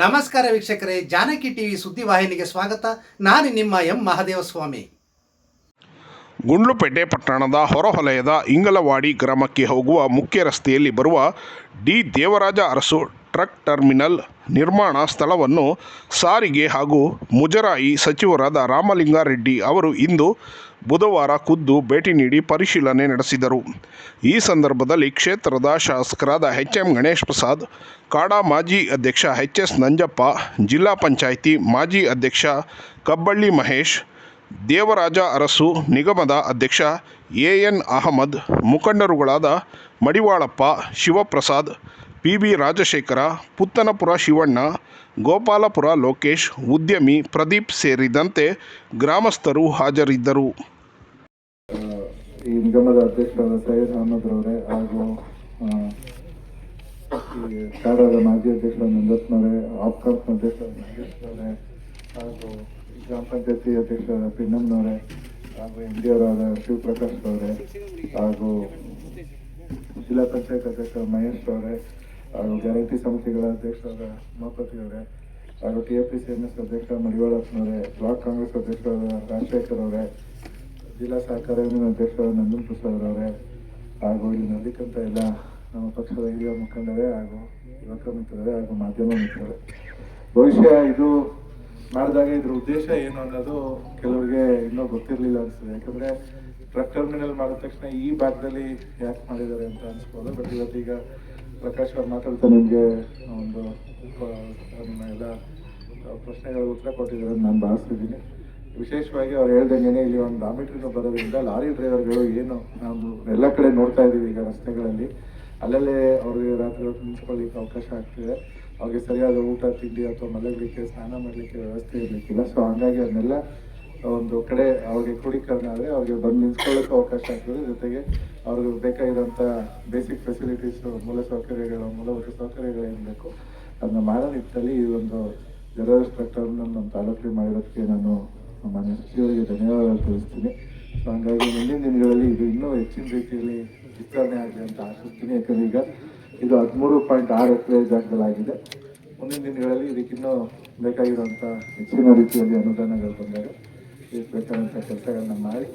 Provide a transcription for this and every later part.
ನಮಸ್ಕಾರ ವೀಕ್ಷಕರೇ, ಜಾನಕಿ ಟಿವಿ ಸುದ್ದಿವಾಹಿನಿಗೆ ಸ್ವಾಗತ. ನಾನು ನಿಮ್ಮ ಎಂ. ಮಹದೇವಸ್ವಾಮಿ. ಗುಂಡ್ಲುಪೇಟೆ ಪಟ್ಟಣದ ಹೊರವಲಯದ ಇಂಗಲವಾಡಿ ಗ್ರಾಮಕ್ಕೆ ಹೋಗುವ ಮುಖ್ಯ ರಸ್ತೆಯಲ್ಲಿ ಬರುವ D. Devaraja Arasu truck terminal ನಿರ್ಮಾಣ ಸ್ಥಳವನ್ನು ಸಾರಿಗೆ ಹಾಗೂ ಮುಜರಾಯಿ ಸಚಿವರಾದ ರಾಮಲಿಂಗಾರೆಡ್ಡಿ ಅವರು ಇಂದು ಬುಧವಾರ ಖುದ್ದು ಭೇಟಿ ನೀಡಿ ಪರಿಶೀಲನೆ ನಡೆಸಿದರು. ಈ ಸಂದರ್ಭದಲ್ಲಿ ಕ್ಷೇತ್ರದ ಶಾಸಕರಾದ ಎಚ್ ಎಂ ಗಣೇಶ್ ಪ್ರಸಾದ್, ಕಾಡಾ ಮಾಜಿ ಅಧ್ಯಕ್ಷ ಎಚ್ ಎಸ್ ನಂಜಪ್ಪ, ಜಿಲ್ಲಾ ಪಂಚಾಯಿತಿ ಮಾಜಿ ಅಧ್ಯಕ್ಷ ಕಬ್ಬಳ್ಳಿ ಮಹೇಶ್, ದೇವರಾಜ ಅರಸು ನಿಗಮದ ಅಧ್ಯಕ್ಷ ಎ ಎನ್ ಅಹಮದ್, ಮುಖಂಡರುಗಳಾದ ಮಡಿವಾಳಪ್ಪ, ಶಿವಪ್ರಸಾದ್ ಪಿ ಬಿ ರಾಜಶೇಖರ, ಪುತ್ತನಪುರ ಶಿವಣ್ಣ, ಗೋಪಾಲಪುರ ಲೋಕೇಶ್, ಉದ್ಯಮಿ ಪ್ರದೀಪ್ ಸೇರಿದಂತೆ ಗ್ರಾಮಸ್ಥರು ಹಾಜರಿದ್ದರು. ಈ ನಿಗಮದ ಅಧ್ಯಕ್ಷರಾದ ಸೈಯದ್ ಅಹಮದ್ ಹಾಗೂ ಕಾಡಾದ ಮಾಜಿ ಅಧ್ಯಕ್ಷರಾದ ನಂದತ್ನವರೇ ಆಪ್ಕಾಮ್ಸ್ ಅಧ್ಯಕ್ಷರ ನಂದತ್ನವರೇ ಹಾಗೂ ಗ್ರಾಮ ಪಂಚಾಯತಿ ಅಧ್ಯಕ್ಷರಾದ ಪಿನ್ನಮ್ಮನವರೇ ಹಾಗೂ ಎಂ ಡಿ ಅವರಾದ ಶಿವಪ್ರಕಾಶ್ ಅವರೇ ಹಾಗೂ ಜಿಲ್ಲಾ ಪಂಚಾಯತ್ ಅಧ್ಯಕ್ಷ ಮಹೇಶ್ ಅವರೇ ಹಾಗೂ ಗ್ಯಾರಂಟಿ ಸಮಿತಿಗಳ ಅಧ್ಯಕ್ಷರಾದ ಉಮಾಪತಿ ಅವರೇ ಹಾಗೂ T F P C M S ಅಧ್ಯಕ್ಷ ಮಡಿವಾಳಪ್ಪನವರೇ ಬ್ಲಾಕ್ ಕಾಂಗ್ರೆಸ್ ಅಧ್ಯಕ್ಷರಾದ ರಾಜಶೇಖರ್ ಅವರೇ, ಜಿಲ್ಲಾ ಸಹಕಾರ ಯೂನಿಯನ್ ಅಧ್ಯಕ್ಷರಾದ ನಂದನ್ ಪ್ರಸಾದ್ ಅವರೇ, ಹಾಗೂ ಇಲ್ಲಿ ನಲ್ಲಿಕಂತ ಎಲ್ಲ ನಮ್ಮ ಪಕ್ಷದ ಹಿರಿಯ ಮುಖಂಡರೇ ಹಾಗೂ ಯುವಕ ಮಿತ್ರರೇ ಹಾಗೂ ಮಾಧ್ಯಮ ಮಿತ್ರರೇ. ಭವಿಷ್ಯ ಇದು ಮಾಡಿದಾಗ ಇದ್ರ ಉದ್ದೇಶ ಏನು ಅನ್ನೋದು ಕೆಲವರಿಗೆ ಇನ್ನೂ ಗೊತ್ತಿರಲಿಲ್ಲ ಅನಿಸ್ತದೆ ಯಾಕಂದರೆ ಟ್ರಕ್ ಟರ್ಮಿನಲ್ ಮಾಡಿದ ತಕ್ಷಣ ಈ ಭಾಗದಲ್ಲಿ ಯಾಕೆ ಮಾಡಿದ್ದಾರೆ ಅಂತ ಅನಿಸ್ಬೋದು. ಬಟ್ ಇವತ್ತೀಗ ಪ್ರಕಾಶ್ ಅವ್ರು ಮಾತಾಡ್ತಾ ನಿಮಗೆ ಒಂದು ನಿಮ್ಮ ಎಲ್ಲ ಪ್ರಶ್ನೆಗಳ ಉತ್ತರ ಕೊಟ್ಟಿದ್ದಾರೆ ನಾನು ಭಾವಿಸ್ತಿದ್ದೀನಿ. ವಿಶೇಷವಾಗಿ ಅವ್ರು ಹೇಳ್ದಂಗೆ ಇಲ್ಲಿ ಒಂದು ಡಾಮಿಟ್ರಿನ ಬರೋದ್ರಿಂದ ಲಾರಿ ಡ್ರೈವರ್ಗಳು ಏನು ನಾವು ಎಲ್ಲ ಕಡೆ ನೋಡ್ತಾ ಇದ್ದೀವಿ ಈಗ ರಸ್ತೆಗಳಲ್ಲಿ. ಅಲ್ಲಲ್ಲೇ ಅವ್ರಿಗೆ ರಾತ್ರಿ ಹೊತ್ತು ಅವಕಾಶ ಆಗ್ತಿದೆ. ಅವ್ರಿಗೆ ಸರಿಯಾದ ಊಟ, ತಿಂಡಿ ಅಥವಾ ಮಲಗಲಿಕ್ಕೆ, ಸ್ನಾನ ಮಾಡಲಿಕ್ಕೆ ವ್ಯವಸ್ಥೆ ಇರಲಿಕ್ಕಿಲ್ಲ. ಸೊ ಹಂಗಾಗಿ ಅದನ್ನೆಲ್ಲ ಒಂದು ಕಡೆ ಅವ್ರಿಗೆ ಕ್ರೋಢೀಕರಣ ಆದರೆ ಅವ್ರಿಗೆ ಬಂದು ನಿಂತ್ಕೊಳ್ಳೋಕೆ ಅವಕಾಶ ಆಗ್ತದೆ. ಜೊತೆಗೆ ಅವ್ರಿಗೆ ಬೇಕಾಗಿರೋಂಥ ಬೇಸಿಕ್ ಫೆಸಿಲಿಟೀಸ್ ಮೂಲ ಸೌಕರ್ಯಗಳು ಮೂಲಭೂತ ಸೌಕರ್ಯಗಳು ಏನು ಬೇಕು ಅದನ್ನ ಮಾಡೋ ನಿಟ್ಟಿನಲ್ಲಿ ಈ ಒಂದು ಜನರಲ್ ಸ್ಟ್ರಕ್ಟರ್ನ ನಮ್ಮ ತಾಲೂಕಿಗೆ ಮಾಡಿರೋದಕ್ಕೆ ನಾನು ಮಾನ್ಯ ಸಚಿವರಿಗೆ ಧನ್ಯವಾದ ತಿಳಿಸ್ತೀನಿ. ಸೊ ಹಂಗಾಗಿ ಮುಂದಿನ ದಿನಗಳಲ್ಲಿ ಇದು ಇನ್ನೂ ಹೆಚ್ಚಿನ ರೀತಿಯಲ್ಲಿ ವಿಸ್ತರಣೆ ಆಗಲಿ ಅಂತ ಆಶಿಸ್ತೀನಿ. ಯಾಕಂದರೆ ಈಗ ಇದು ಹದಿಮೂರು ಪಾಯಿಂಟ್ ಆರು ಎಕರೆ ಜಾಗದಲ್ಲಾಗಿದೆ. ಮುಂದಿನ ದಿನಗಳಲ್ಲಿ ಇದಕ್ಕಿನ್ನೂ ಬೇಕಾಗಿರುವಂಥ ಹೆಚ್ಚಿನ ರೀತಿಯಲ್ಲಿ ಅನುದಾನಗಳು ಬಂದಾಗ ಬೇಕಾದಂಥ ಕೆಲಸಗಳನ್ನ ಮಾಡಿ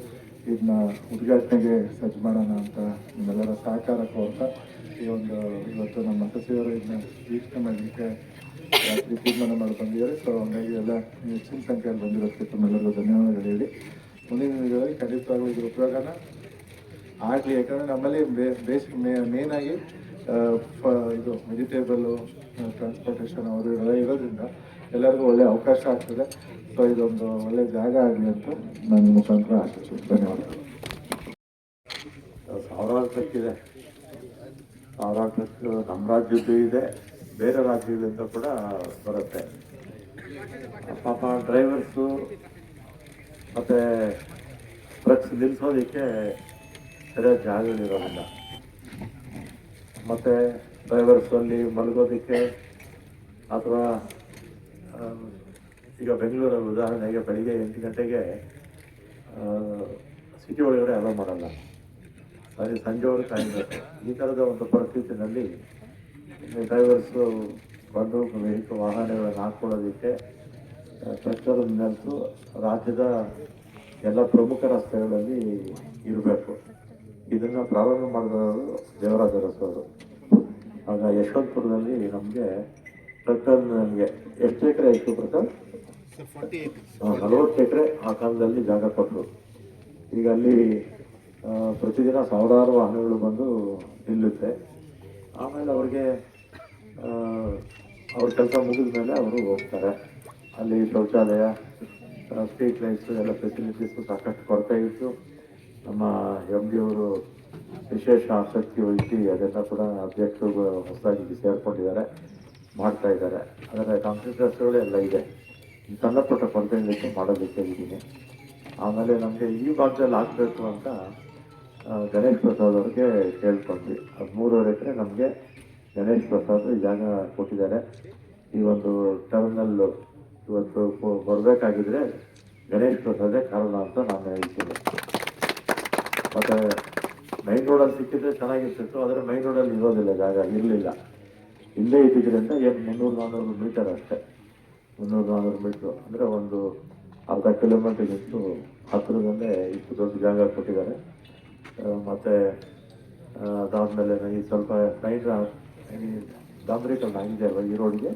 ಇದನ್ನ ಉದ್ಘಾಟನೆಗೆ ಸಜ್ಜು ಮಾಡೋಣ ಅಂತ ನಿಮ್ಮೆಲ್ಲರ ಸಹಕಾರ ಕೋರ್ತಾ ಈ ಒಂದು ಇವತ್ತು ನಮ್ಮ ಸಚಿವರು ಇದನ್ನ ವೀಕ್ಷಣೆ ಮಾಡಲಿಕ್ಕೆ ತೀರ್ಮಾನ ಮಾಡಿ ಬಂದಿದ್ದಾರೆ ಸೊ ಹಂಗಾಗಿ ಎಲ್ಲ ಹೆಚ್ಚಿನ ಸಂಖ್ಯೆಯಲ್ಲಿ ಬಂದಿರೋದಕ್ಕೆ ತಮ್ಮೆಲ್ಲರಿಗೂ ಧನ್ಯವಾದಗಳು ಹೇಳಿ. ಮುಂದಿನ ದಿನಗಳಲ್ಲಿ ಖಂಡಿತವಾಗ್ಲೂ ಇದ್ರ ಉಪಯೋಗನ ಆಗಲಿ ಯಾಕಂದರೆ ನಮ್ಮಲ್ಲಿ ಬೇಸಿಕ್ ಮೇನ್ ಆಗಿ ಆ, ಫ- ಇದು ವೆಜಿಟೇಬಲ್ಲು ಟ್ರಾನ್ಸ್ಪೋರ್ಟೇಷನ್ ಅವರು ಇವೆಲ್ಲ ಇರೋದ್ರಿಂದ ಎಲ್ಲರಿಗೂ ಒಳ್ಳೆಯ ಅವಕಾಶ ಆಗ್ತದೆ. ಇದೊಂದು ಒಳ್ಳೆ ಜಾಗ ಆಗಲಿ ಅಂತ ನನ್ನ ಮುಖಾಂತರ ಆಗ್ತದೆ ಧನ್ಯವಾದಗಳು ಸಾವಿರಾರು ಟ್ರಕ್ ಇದೆ. ಸಾವಿರಾರು ಟ್ರಕ್ ನಮ್ಮ ರಾಜ್ಯದ್ದು ಇದೆ, ಬೇರೆ ರಾಜ್ಯಗಳಿಂದ ಕೂಡ ಬರುತ್ತೆ. ಪಾಪ ಡ್ರೈವರ್ಸು ಮತ್ತು ಟ್ರಕ್ಸ್ ನಿಲ್ಲಿಸೋದಕ್ಕೆ ಸರಿಯಾದ ಜಾಗಗಳಿರೋದಿಲ್ಲ ಮತ್ತು ಡ್ರೈವರ್ಸ್ ಅಲ್ಲಿ ಮಲಗೋದಕ್ಕೆ ಅಥವಾ ಈಗ ಬೆಂಗಳೂರಲ್ಲಿ ಉದಾಹರಣೆಗೆ ಬೆಳಿಗ್ಗೆ ಎಂಟು ಗಂಟೆಗೆ ಸಿಟಿ ಒಳಗಡೆ ಅಲೋ ಮಾಡಲ್ಲ. ಅಲ್ಲಿ ಸಂಜೆವರೆಗೆ ಕಾಯಬೇಕು ಈ ಥರದ ಒಂದು ಪರಿಸ್ಥಿತಿನಲ್ಲಿ ಡ್ರೈವರ್ಸು ಬಂದು ವೆಹಿಕಲ್ ವಾಹನಗಳನ್ನು ಹಾಕ್ಕೊಳ್ಳೋದಕ್ಕೆ ಟ್ರಕ್ಟರ್ ನೆಲೆಸು ರಾಜ್ಯದ ಎಲ್ಲ ಪ್ರಮುಖ ರಸ್ತೆಗಳಲ್ಲಿ ಇರಬೇಕು. ಇದನ್ನು ಪ್ರಾರಂಭ ಮಾಡಿದವರು ದೇವರಾಜ ಅರಸು ಅವರು. ಆಗ ಯಶವಂತಪುರದಲ್ಲಿ ನಮಗೆ ಟ್ರಕ್ಟರ್ ನನಗೆ ಎಷ್ಟು ಎಕರೆ ಇತ್ತು ಪ್ರಸಾದ್ ನಲವತ್ತು ಎಕರೆ ಆ ಕಾಲದಲ್ಲಿ ಜಾಗ ಕೊಟ್ಟರು. ಈಗ ಅಲ್ಲಿ ಪ್ರತಿದಿನ ಸಾವಿರಾರು ವಾಹನಗಳು ಬಂದು ನಿಲ್ಲುತ್ತೆ. ಆಮೇಲೆ ಅವ್ರಿಗೆ ಅವ್ರ ಕೆಲಸ ಮುಗಿದ ಮೇಲೆ ಅವರು ಹೋಗ್ತಾರೆ. ಅಲ್ಲಿ ಶೌಚಾಲಯ ಸ್ಟ್ರೀಟ್ ಲೈಟ್ಸು ಎಲ್ಲ ಫೆಸಿಲಿಟೀಸು ಸಾಕಷ್ಟು ಕೊರತೆ ಇತ್ತು. ನಮ್ಮ ಎಂ ಡಿ ಅವರು ವಿಶೇಷ ಆಸಕ್ತಿ ವಹಿಸಿ ಅದೆಲ್ಲ ಕೂಡ ಅಧ್ಯಕ್ಷರು ಹೊಸದಾಗಿ ಸೇರ್ಕೊಂಡಿದ್ದಾರೆ, ಮಾಡ್ತಾ ಇದ್ದಾರೆ. ಅದರ ಕಾಂಕ್ರೀಟ್ ರಸ್ತೆಗಳು ಎಲ್ಲ ಇದೆ. ಸಣ್ಣ ಪುಟ್ಟ ಕೊರತೆಗಳಿತ್ತು ಮಾಡಬೇಕಾಗಿದ್ದೀನಿ ಆಮೇಲೆ ನಮಗೆ ಈ ಭಾಗದಲ್ಲಿ ಆಗಬೇಕು ಅಂತ ಗಣೇಶ್ ಪ್ರಸಾದ್ ಅವ್ರಿಗೆ ಕೇಳ್ಕೊಂಡ್ವಿ. ಹದಿಮೂರುವರೆ ಎಕರೆ ನಮಗೆ ಗಣೇಶ್ ಪ್ರಸಾದ್ ಜಾಗ ಕೊಟ್ಟಿದ್ದಾರೆ. ಈ ಒಂದು ಇವತ್ತು ಬರ್ಬೇಕಾಗಿದ್ರೆ ಗಣೇಶ್ ಪ್ರಸಾದೇ ಕಾರಣ ಅಂತ ನಾನು ಹೇಳ್ತೀನಿ. ಮತ್ತು ಮೈನ್ ರೋಡಲ್ಲಿ ಸಿಕ್ಕಿದ್ರೆ ಚೆನ್ನಾಗಿರ್ತಿತ್ತು, ಆದರೆ ಮೈನ್ ರೋಡಲ್ಲಿ ಇರೋದಿಲ್ಲ ಜಾಗ, ಇರಲಿಲ್ಲ. ಇಲ್ಲೇ ಇದ್ದಿದ್ದರಿಂದ ಏನು ಮುನ್ನೂರು ನಾನ್ನೂರು ಮೀಟರ್ ಅಷ್ಟೇ. ಮುನ್ನೂರು ನಾಲ್ಕು ಮೀಟ್ರು. ಅಂದರೆ ಒಂದು ಅರ್ಧ ಕಿಲೋಮೀಟರ್ಗಿಂತೂ ಹತ್ತಿರದಲ್ಲೇ ಇಷ್ಟು ದೊಡ್ಡ ಜಾಗ ಕೊಟ್ಟಿದ್ದಾರೆ. ಮತ್ತು ಅದಾದ್ಮೇಲೆ ಈ ಸ್ವಲ್ಪ ಸೈಡ್ ಡಾಂಬ್ರಿ ಡಾಂಬರೀಕರಣ ಆಗಿದೆ ಅಲ್ವಾ ಈ ರೋಡ್ಗೆ?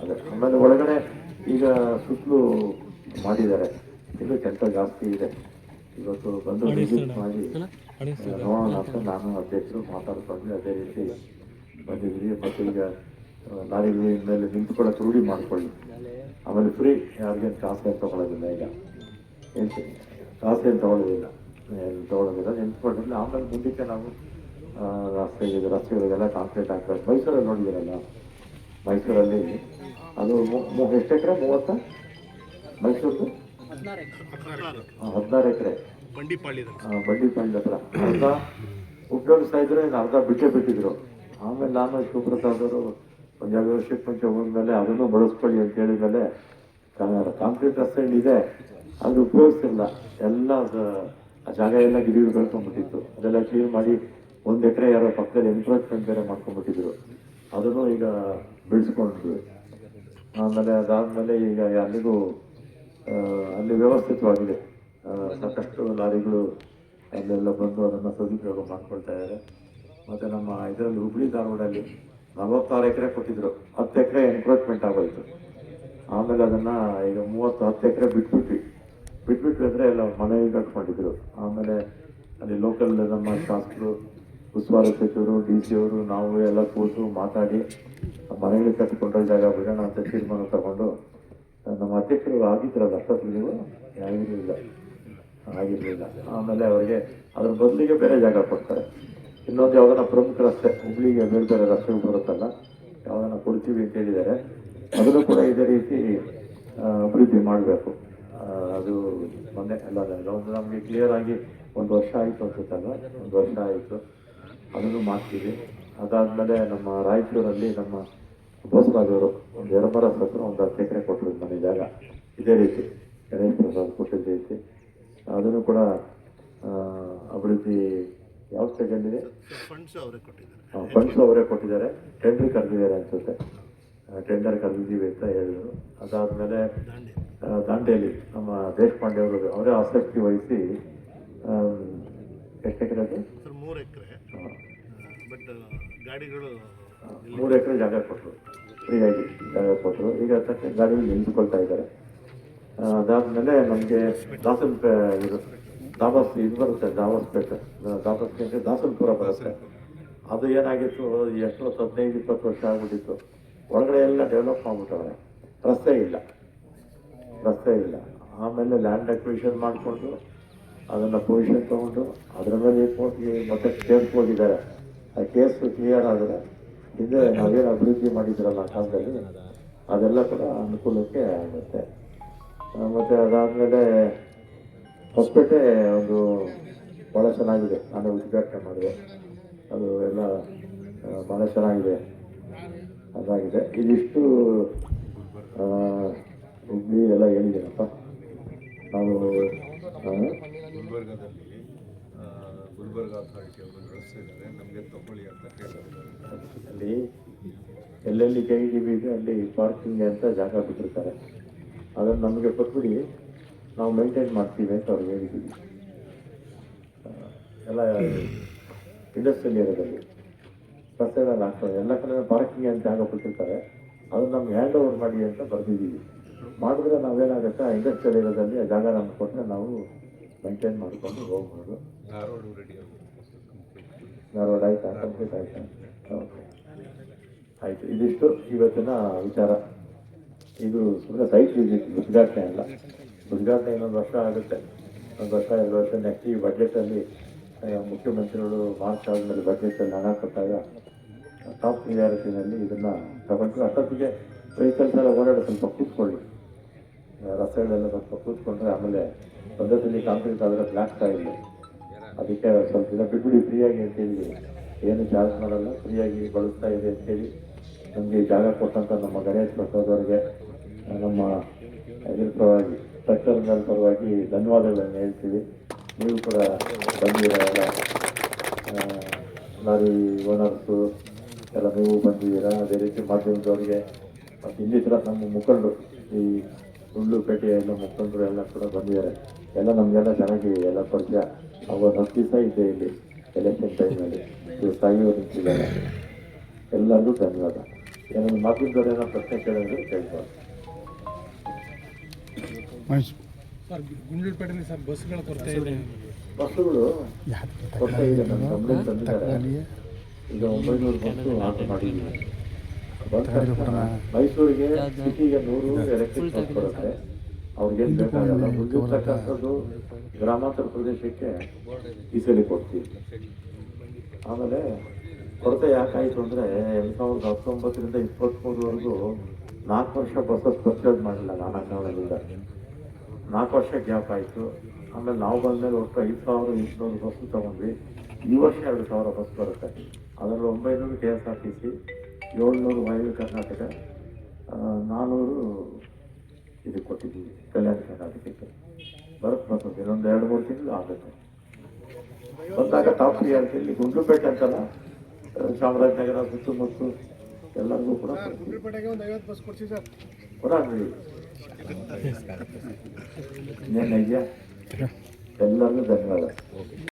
ಅದೇ. ಆಮೇಲೆ ಒಳಗಡೆ ಈಗ ಸುತ್ತಲೂ ಮಾಡಿದ್ದಾರೆ. ಇದು ಕೆಲಸ ಜಾಸ್ತಿ ಇದೆ. ಇವತ್ತು ಬಂದು ವಿಸಿಟ್ ಮಾಡಿ ನೋಡೋಣ ಅಂತ ನಾನು ಅಧ್ಯಕ್ಷರು ಮಾತಾಡ್ಕೊಂಡು ಅದೇ ರೀತಿ ಬಂದಿದ್ವಿ ಮತ್ತು ಈಗ ಲಾರಿಗಳು ಮೇಲೆ ನಿಂತ್ಕೊಳ್ಳೋಕೆ ರೂಢಿ ಮಾಡ್ಕೊಳ್ಳಿ. ಆಮೇಲೆ ಫ್ರೀ ಯಾರಿಗೇನು ಕಾಸು ಏನು ತಗೊಳ್ಳೋದಿಲ್ಲ ಈಗ. ಹೇಳ್ತೀನಿ ಕಾಸು ಏನು ತಗೊಳ್ಳೋದಿಲ್ಲ ಏನು ತಗೊಳ್ಳೋದಿಲ್ಲ ನಿಂತ್ಕೊಂಡಿಲ್ಲ ಆಮೇಲೆ ಮುಂದಕ್ಕೆ ನಾವು ರಸ್ತೆಗೆ, ರಸ್ತೆಗಳಿಗೆಲ್ಲ ಕಾಂಕ್ರೀಟ್ ಹಾಕ್ಬೇಕು. ಮೈಸೂರಲ್ಲಿ ನೋಡಿದ್ದೀರಲ್ಲ? ಮೈಸೂರಲ್ಲಿ ಅದು ಎಷ್ಟು ಎಕರೆ? ಮೂವತ್ತ? ಮೈಸೂರು ಹದಿನಾರು ಎಕರೆ. ಬಂಡಿಪಾಳ್ಯದ ಹತ್ರ. ಅರ್ಧ ಉಪಯೋಗಿಸ್ತಾ ಇದ್ರು ಅರ್ಧ ಬಿಟ್ಟೆ ಬಿಟ್ಟಿದ್ರು. ಆಮೇಲೆ ನಾನು ಶಿವಪ್ರಸಾದ್ ಅವರು ಒಂದು ಯೂನಿವರ್ಸಿಟಿ ಹೋದ್ಮೇಲೆ ಅದನ್ನು ಬಳಸ್ಕೊಳ್ಳಿ ಅಂತ ಹೇಳಿದ್ಮೇಲೆ ಕಾಂಕ್ರೀಟ್ ರಸ್ತೆ ಇದೆ. ಅದು ಉಪಯೋಗಿಸ್ತಿಲ್ಲ ಎಲ್ಲ ಜಾಗ ಎಲ್ಲ ಗಿಡಗಳು ಬೆಳ್ಕೊಂಡ್ಬಿಟ್ಟಿತ್ತು. ಅದೆಲ್ಲ ಕ್ಲೀನ್ ಮಾಡಿ ಒಂದು ಎಕರೆ ಯಾರೋ ಪಕ್ಕದಲ್ಲಿ ಎನ್ಕ್ರೋಚ್ಮೆಂಟ್ ಬೇರೆ ಮಾಡ್ಕೊಂಡ್ಬಿಟ್ಟಿದ್ರು. ಅದನ್ನು ಈಗ ಬಿಡಿಸ್ಕೊಂಡ್ವಿ ಆಮೇಲೆ ಅದಾದ್ಮೇಲೆ ಈಗ ಅಲ್ಲಿಗೂ ಅಲ್ಲಿ ವ್ಯವಸ್ಥಿತವಾಗಿದೆ. ಸಾಕಷ್ಟು ಲಾರಿಗಳು ಅಲ್ಲೆಲ್ಲ ಬಂದು ಅದನ್ನು ಸದುಪಯೋಗ ಮಾಡ್ಕೊಳ್ತಾ ಇದ್ದಾರೆ. ಮತ್ತು ನಮ್ಮ ಇದರಲ್ಲಿ ಹುಬ್ಳಿ ಧಾರವಾಡಲ್ಲಿ ನಲವತ್ತಾರು ಎಕರೆ ಕೊಟ್ಟಿದ್ರು. ಹತ್ತು ಎಕರೆ ಎನ್ಕ್ರೋಚ್ಮೆಂಟ್ ಆಗೋಯ್ತು. ಆಮೇಲೆ ಅದನ್ನು ಈಗ ಮೂವತ್ತು, ಹತ್ತು ಎಕರೆ ಬಿಟ್ಬಿಟ್ವಿ. ಬಿಟ್ಬಿಟ್ವಿ ಅಂದರೆ ಎಲ್ಲ ಮನೆ ಕಟ್ಕೊಂಡಿದ್ರು ಆಮೇಲೆ ಅಲ್ಲಿ ಲೋಕಲ್ ನಮ್ಮ ಶಾಸಕರು ಉಸ್ತುವಾರಿ ಸಚಿವರು ಡಿ ಸಿ ಅವರು, ನಾವು ಎಲ್ಲ ಕೂತು ಮಾತಾಡಿ ಮನೆಗಳು ಕಟ್ಟಿಕೊಂಡ್ರೆ ಜಾಗ ಬಿಡೋಣ ಅಂತ ತೀರ್ಮಾನ ತಗೊಂಡು ನಮ್ಮ ಅಧ್ಯಕ್ಷರು ಆಗಿದ್ರಲ್ಲ, ಅಷ್ಟೊತ್ತಿಗೆ ಆಗಿರಲಿಲ್ಲ ಆಗಿರಲಿಲ್ಲ ಆಮೇಲೆ ಅವರಿಗೆ ಅದ್ರ ಬದಲಿಗೆ ಬೇರೆ ಜಾಗ ಕೊಡ್ತಾರೆ. ಇನ್ನೊಂದು ಯಾವ್ದಾನ ಪ್ರಮುಖ ರಸ್ತೆ ಹುಬ್ಳಿಗೆ ಬೇರೆ ಬೇರೆ ರಸ್ತೆ ಬರುತ್ತಲ್ಲ, ಯಾವ್ದಾನ ಕೊಡ್ತೀವಿ ಅಂತ ಹೇಳಿದ್ದಾರೆ. ಅದನ್ನು ಕೂಡ ಇದೇ ರೀತಿ ಅಭಿವೃದ್ಧಿ ಮಾಡಬೇಕು. ಅದು ಮೊನ್ನೆ ಎಲ್ಲ ಒಂದು ನಮಗೆ ಕ್ಲಿಯರ್ ಆಗಿ ಒಂದು ವರ್ಷ ಆಯಿತು ಅನ್ಸುತ್ತಲ್ಲ ಒಂದು ವರ್ಷ ಆಯಿತು. ಅದನ್ನು ಮಾಡ್ತೀವಿ. ಅದಾದಮೇಲೆ ನಮ್ಮ ರಾಯಚೂರಲ್ಲಿ ನಮ್ಮ ಬೋಸರಾಜ್ ಒಂದು ಒಂದು ಎರಮರ ಹತ್ರ ಒಂದು ಹತ್ತು ಎಕರೆ ಕೊಟ್ಟರು ಮನೆ ಜಾಗ. ಇದೇ ರೀತಿ ಗಣೇಶ್ ಪ್ರಸಾದ್ ಕೊಟ್ಟಿದ್ದ ರೀತಿ. ಅದನ್ನು ಕೂಡ ಅಭಿವೃದ್ಧಿ ಯಾವ ಸ್ಟೇಜಲ್ಲಿದೆ ಫಂಡ್ಸ್ ಅವರೇ ಕೊಟ್ಟಿದ್ದಾರೆ. ಟೆಂಡರ್ ಕರೆದಿದ್ದಾರೆ ಅನ್ಸುತ್ತೆ. ಟೆಂಡರ್ ಕರೆದಿದ್ದೀವಿ ಅಂತ ಹೇಳಿದರು. ಅದಾದಮೇಲೆ ದಾಂಡೇಲಿ ನಮ್ಮ ದೇಶಪಾಂಡೆ ಅವರು ಅವರೇ ಆಸಕ್ತಿ ವಹಿಸಿ ಎಷ್ಟು ಎಕರೆ ಅದು? ಮೂರು ಎಕರೆ. ಬಟ್ ಗಾಡಿಗಳು ಮೂರು ಎಕರೆ ಜಾಗ ಕೊಟ್ಟರು. ಫ್ರೀಯಾಗಿ ಜಾಗ ಕೊಟ್ಟರು. ಈಗ ತಕ್ಕ ಗಾಡಿಗಳು ನಿಂತುಕೊಳ್ತಾ ಇದ್ದಾರೆ. ಅದಾದಮೇಲೆ ನಮಗೆ ದಾಸನ್ ಇದು. ದಾಬಸ್ ಇದು ಬರುತ್ತೆ ದಾಬಸ್ಪೇಟೆ ದಾಬಸ್ಪೇಟೆ ದಾಸನ್ಪುರ ಬರುತ್ತೆ. ಅದು ಏನಾಗಿತ್ತು ಎಷ್ಟು ಹದಿನೈದು, ಇಪ್ಪತ್ತು ವರ್ಷ ಆಗ್ಬಿಟ್ಟಿತ್ತು. ಒಳಗಡೆ ಎಲ್ಲ ಡೆವಲಪ್ ಮಾಡ್ಬಿಟ್ಟವ್ರೆ ರಸ್ತೆ ಇಲ್ಲ. ರಸ್ತೆ ಇಲ್ಲ. ಆಮೇಲೆ ಲ್ಯಾಂಡ್ ಅಕ್ವಿಷನ್ ಮಾಡಿಕೊಂಡು, ಅದನ್ನು ಪೊಸಿಷನ್ ತಗೊಂಡು, ಅದರ ಮೇಲೆ ಮತ್ತೆ ಹೋಗಿದ್ದಾರೆ ಆ ಕೇಸ್ ಕ್ಲಿಯರ್ ಆದರೆ, ಹಿಂದೆ ನಾವೇನು ಅಭಿವೃದ್ಧಿ ಮಾಡಿದ್ರಲ್ಲ ಕಾಲದಲ್ಲಿ, ಅದೆಲ್ಲ ಕೂಡ ಅನುಕೂಲಕ್ಕೆ ಆಗುತ್ತೆ. ಮತ್ತೆ ಅದಾದಮೇಲೆ ಹೊಸಪೇಟೆ ಒಂದು ಭಾಳ ಚೆನ್ನಾಗಿದೆ. ನಾನು ಉದ್ಘಾಟನೆ ಮಾಡಿದೆ. ಅದು ಎಲ್ಲ ಭಾಳ ಚೆನ್ನಾಗಿದೆ. ಅದಾಗಿದೆ. ಇದಿಷ್ಟು ಹುಬ್ಬಳ್ಳಿ ಹುಬ್ಳಿ ಎಲ್ಲ ಹೇಳಿದ್ದೀನಪ್ಪ. ನಾವು ಗುಲ್ಬರ್ಗ ಅಥಾರಿಟಿ ಅವರು ನಡೆಸ್ತಿದ್ದಾರೆ. ನಮಗೆ ತಗೊಳ್ಳಿ ಅಂತ ಅಲ್ಲಿ ಎಲ್ಲೆಲ್ಲಿ ಕೆ ಡಿ ಬಿ ಇದೆ ಅಲ್ಲಿ ಪಾರ್ಕಿಂಗ್ ಅಂತ ಜಾಗ ಬಿಟ್ಟಿರ್ತಾರೆ. ಅದನ್ನು ನಮಗೆ ಕೊಟ್ಬಿಡಿ. ನಾವು ಮೇಂಟೈನ್ ಮಾಡ್ತೀವಿ ಅಂತ ಅವ್ರು ಹೇಳಿದ್ದೀವಿ. ಎಲ್ಲ ಇಂಡಸ್ಟ್ರಿಯಲ್ ಏರಿಯಾದಲ್ಲಿ ರಸ್ತೆಗಳಲ್ಲಿ ಹಾಕ್ತಾರೆ ಎಲ್ಲ ಕಡೆ ಪಾರ್ಕಿಂಗ್ ಅಂತ ಜಾಗ ಕೊಟ್ಟಿರ್ತಾರೆ. ಅದನ್ನ ನಮ್ಗೆ ಹ್ಯಾಂಡ್ ಓವರ್ ಮಾಡಿ ಅಂತ ಬರ್ದಿದ್ದೀವಿ. ಮಾಡಿದ್ರೆ ನಾವೇನಾಗುತ್ತೆ? ಆ ಇಂಡಸ್ಟ್ರಿಯಲ್ ಏರಿಯಾದಲ್ಲಿ ಆ ಜಾಗ ನಮ್ಗೆ ಕೊಟ್ಟರೆ ನಾವು ಮೇಂಟೈನ್ ಮಾಡಿಕೊಂಡು ಹೋಗ್ಬೋದು. ಧಾರವಾಡ ಆಯ್ತಾ? ಕಂಪ್ಲೀಟ್ ಆಯ್ತಾ? ಓಕೆ ಆಯ್ತು. ಇದಿಷ್ಟು ಇವತ್ತಿನ ವಿಚಾರ. ಇದು ಸುಮ್ಮನೆ ಸೈಟ್ ವಿಸಿಟ್ ಉದ್ಘಾಟನೆ ಅಲ್ಲ ಉದ್ಘಾಟನೆ ಇನ್ನೊಂದು ವರ್ಷ ಆಗುತ್ತೆ. ಒಂದು ವರ್ಷ, ಎರಡು ವರ್ಷ ನೆಕ್ಸ್ಟ್ ಈ ಬಜೆಟಲ್ಲಿ ಮುಖ್ಯಮಂತ್ರಿಗಳು ಮಾರ್ಚ್ ಆದಮೇಲೆ ಬಜೆಟಲ್ಲಿ ಹಣ ಕೊಟ್ಟಾಗ ಟಾಪ್ ಪ್ರಿಯಾರಿಟಿನಲ್ಲಿ ಇದನ್ನು ತಗೊಂಡು ಅಷ್ಟೊತ್ತಿಗೆ ವೆಹಿಕಲ್ಸ್ ಎಲ್ಲ ಓಡಾಡಿ ಸ್ವಲ್ಪ ಕೂತ್ಕೊಳ್ಳಿ. ರಸ್ತೆಗಳೆಲ್ಲ ಸ್ವಲ್ಪ ಕೂತ್ಕೊಂಡ್ರೆ ಆಮೇಲೆ ಪದ್ಧತಿಯಲ್ಲಿ ಕಾಂಕ್ರೀಟ್ ಆದರೆ ಬ್ಲಾಕ್ ಇಲ್ಲ ಅದಕ್ಕೆ ಸ್ವಲ್ಪ ದಿನ ಬಿಟ್ಬಿಡಿ ಫ್ರೀಯಾಗಿ ಅಂತೇಳಿ ಏನು ಚಾರ್ಜ್ ಮಾಡಲ್ಲ ಫ್ರೀಯಾಗಿ ಬಳಸ್ತಾ ಇದೆ ಅಂತೇಳಿ ನಮಗೆ ಜಾಗ ಕೊಟ್ಟಂಥ ನಮ್ಮ ಗಣೇಶ್ ಪ್ರಸಾದ್ ಅವರಿಗೆ ನಮ್ಮ ಇದ್ರ ಟರ್ಮಿನಲ್ ಪರವಾಗಿ ಧನ್ಯವಾದಗಳನ್ನು ಹೇಳ್ತೀವಿ. ನೀವು ಕೂಡ ಬಂದಿರೋ ಎಲ್ಲ ಆ, ಲಾರಿ ಓನರ್ಸು ಎಲ್ಲ ನೀವು ಬಂದಿದ್ದೀರಾ? ಅದೇ ರೀತಿ ಮಾಧ್ಯಮದವರಿಗೆ ಮತ್ತು ಇನ್ನಿತರ ನಮ್ಮ ಮುಖಂಡರು ಈ ಉಳ್ಳುಪೇಟೆ ಎಲ್ಲ ಮುಖಂಡರು ಎಲ್ಲ ಕೂಡ ಬಂದಿದ್ದಾರೆ. ಎಲ್ಲ ನಮಗೆಲ್ಲ ಚೆನ್ನಾಗಿ ಎಲ್ಲ ಪರಿಚಯ ಅವಾಗ ಹತ್ತು ದಿವಸ ಇದೆ ಇಲ್ಲಿ ಎಲೆಕ್ಷನ್ ಟೈಮಲ್ಲಿ ಇವರು ತಾಯಿಯವರು ನಿಂತಿದ್ದಾರೆ. ಎಲ್ಲರಿಗೂ ಧನ್ಯವಾದ. ಏನಾದರೂ ಮಾಧ್ಯಮದವ್ರು ಏನೋ ಪ್ರಶ್ನೆ ಕೇಳಿದ್ರೆ ಕೇಳ್ಬೋದು. ಸರ್ ಗುಂಡ್ಲುಪೇಟೆಯಲ್ಲಿ ಸರ್ ಬಸ್ಗಳ ಕೊರತೆ ಇದೆ. ಬಸ್ಸುಗಳು ಕೊಡ್ತಾ ಇದೆ. ನಮ್ಮ ಗಮನಕ್ಕೆ ತಂದಿದ್ದಾರೆ. ಈಗ ಒಂಬೈನೂರು ಬಸ್ಸು ಆರ್ಡರ್ ಮಾಡಿದ್ದೀವಿ. ಮೈಸೂರಿಗೆ ಸಿಟಿಗೆ ನೂರು ಎಲೆಕ್ಟ್ರಿಕ್ ಬಸ್ ಬರುತ್ತೆ. ಅವ್ರಿಗೇನು ಬೇಕಾಗಲ್ಲ. ಮುಂದಿರ್ತಕ್ಕಂಥದ್ದು ಗ್ರಾಮಾಂತರ ಪ್ರದೇಶಕ್ಕೆ ಈಸಲಿ ಕೊಡ್ತೀವಿ. ಆಮೇಲೆ ಕೊರತೆ ಯಾಕಾಯಿತು ಅಂದರೆ ಎರಡು ಸಾವಿರದ ಹತ್ತೊಂಬತ್ತರಿಂದ ಇಪ್ಪತ್ತ್ಮೂರವರೆಗೂ ನಾಲ್ಕು ವರ್ಷ ಬಸ್ಸಸ್ ಪರ್ಚೇಸ್ ನಾನು ನಾಲ್ಕು ನಾಲ್ಕು ವರ್ಷ ಗ್ಯಾಪ್ ಆಯಿತು. ಆಮೇಲೆ ನಾವು ಬಂದಮೇಲೆ ಒಟ್ಟು ಐದು ಸಾವಿರ ಎಂಟುನೂರು ಬಸ್ಸು ತೊಗೊಂಡ್ವಿ. ಈ ವರ್ಷ ಎರಡು ಸಾವಿರ ಬಸ್ ಬರುತ್ತೆ. ಅದರಲ್ಲಿ ಒಂಬೈನೂರು K S R T C ಏಳ್ನೂರು ವಾಯು ಕರ್ನಾಟಕ ನಾನ್ನೂರು ಇದು ಕೊಟ್ಟಿದ್ದೀವಿ ಕಲ್ಯಾಣ ಕರ್ನಾಟಕಕ್ಕೆ. ಬರುತ್ತೆ ಬರ್ತದೆ ಇನ್ನೊಂದು ಎರಡು ಮೂರು ತಿಂಗಳು ಆಗುತ್ತೆ. ಬಂದಾಗ ಟಾಪ್ ಪ್ರಿಯಾರಿಟಿಯಲ್ಲಿ ಗುಂಡ್ಲುಪೇಟೆ ಅಂತಲ್ಲ ಚಾಮರಾಜನಗರ ಸುತ್ತಮುತ್ತ ಎಲ್ಲರಿಗೂ ಕೂಡ ಕೊಡಾಗ್ರಿ ಇನ್ನೇನು ಇದೆಯಾ ಎಲ್ಲರಿಗೂ ಧನ್ಯವಾದ